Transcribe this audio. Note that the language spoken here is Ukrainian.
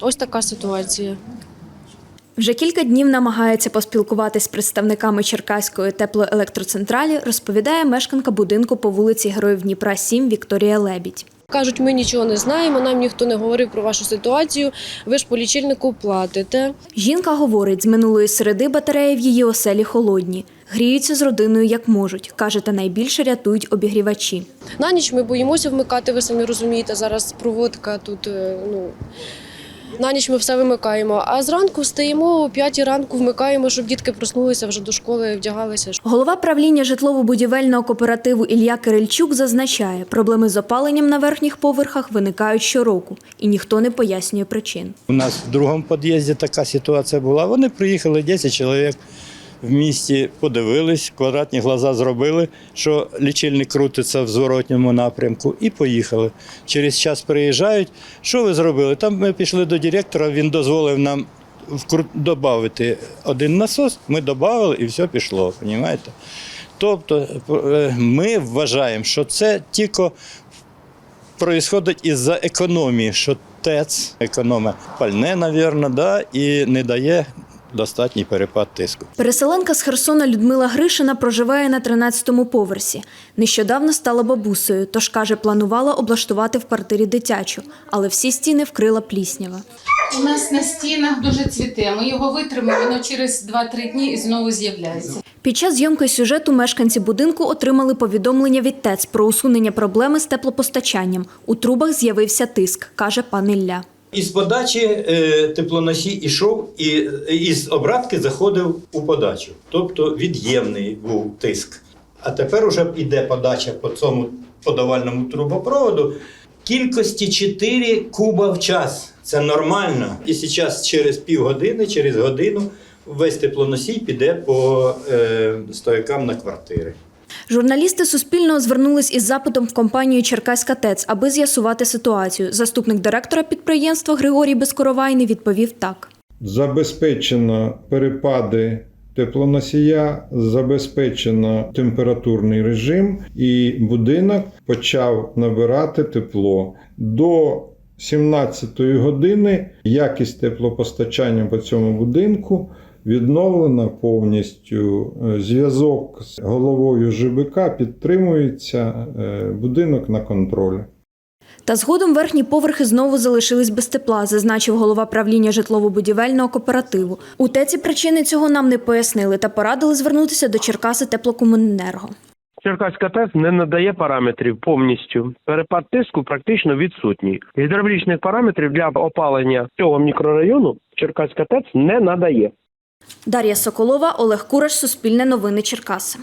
Ось така ситуація. Вже кілька днів намагається поспілкуватись з представниками Черкаської теплоелектроцентралі, розповідає мешканка будинку по вулиці Героїв Дніпра 7 Вікторія Лебідь. Кажуть, ми нічого не знаємо, нам ніхто не говорив про вашу ситуацію. Ви ж по лічильнику платите. Жінка говорить, з минулої середи батареї в її оселі холодні. Гріються з родиною як можуть. Каже, та найбільше рятують обігрівачі. На ніч ми боїмося вмикати, ви самі розумієте. Зараз проводка тут. е, Ну на ніч ми все вимикаємо. А зранку встаємо о 5 ранку, вмикаємо, щоб дітки проснулися вже до школи, вдягалися. Голова правління житлово-будівельного кооперативу Ілля Кирильчук зазначає, проблеми з опаленням на верхніх поверхах виникають щороку, і ніхто не пояснює причин. У нас в другому під'їзді така ситуація була. Вони приїхали 10 чоловік в місті, подивились, квадратні глаза зробили, що лічильник крутиться в зворотньому напрямку, і поїхали. Через час приїжджають. Що ви зробили? Там ми пішли до директора, він дозволив нам додати один насос, ми додали і все пішло. Розумієте? Тобто е, ми вважаємо, що це тільки происходить із-за економії, що ТЕЦ економить пальне, мабуть, да, і не дає достатній перепад тиску. Переселенка з Херсона Людмила Гришина проживає на 13-му поверсі. Нещодавно стала бабусею, тож каже, планувала облаштувати в квартирі дитячу, але всі стіни вкрила пліснява. У нас на стінах дуже цвіте. Ми його витримали, воно через 2-3 дні і знову з'являється. Під час зйомки сюжету мешканці будинку отримали повідомлення від ТЕЦ про усунення проблеми з теплопостачанням. У трубах з'явився тиск, каже пан Ілля. Із подачі е, теплоносій ішов і е, із обратки заходив у подачу. Тобто від'ємний був тиск. А тепер уже йде подача по цьому подавальному трубопроводу. Кількості 4 куба в час. Це нормально. І зараз через півгодини, через годину весь теплоносій піде по е, стоякам на квартири. Журналісти Суспільного звернулись із запитом в компанію Черкаська ТЕЦ, аби з'ясувати ситуацію. Заступник директора підприємства Григорій Безкоровайний відповів так. Забезпечено перепади теплоносія, забезпечено температурний режим, і будинок почав набирати тепло. До 17 години якість теплопостачання по цьому будинку відновлена повністю. Е, Зв'язок з головою ЖБК підтримується, е, будинок на контролі. Та згодом верхні поверхи знову залишились без тепла, зазначив голова правління житлово-будівельного кооперативу. У ТЕЦі причини цього нам не пояснили та порадили звернутися до Черкаси теплокомуненерго. Черкаська ТЕС не надає параметрів повністю. Перепад тиску практично відсутній. Гідравлічних параметрів для опалення цього мікрорайону Черкаська ТЕЦ не надає. Дар'я Соколова, Олег Кураш, Суспільне новини Черкаси.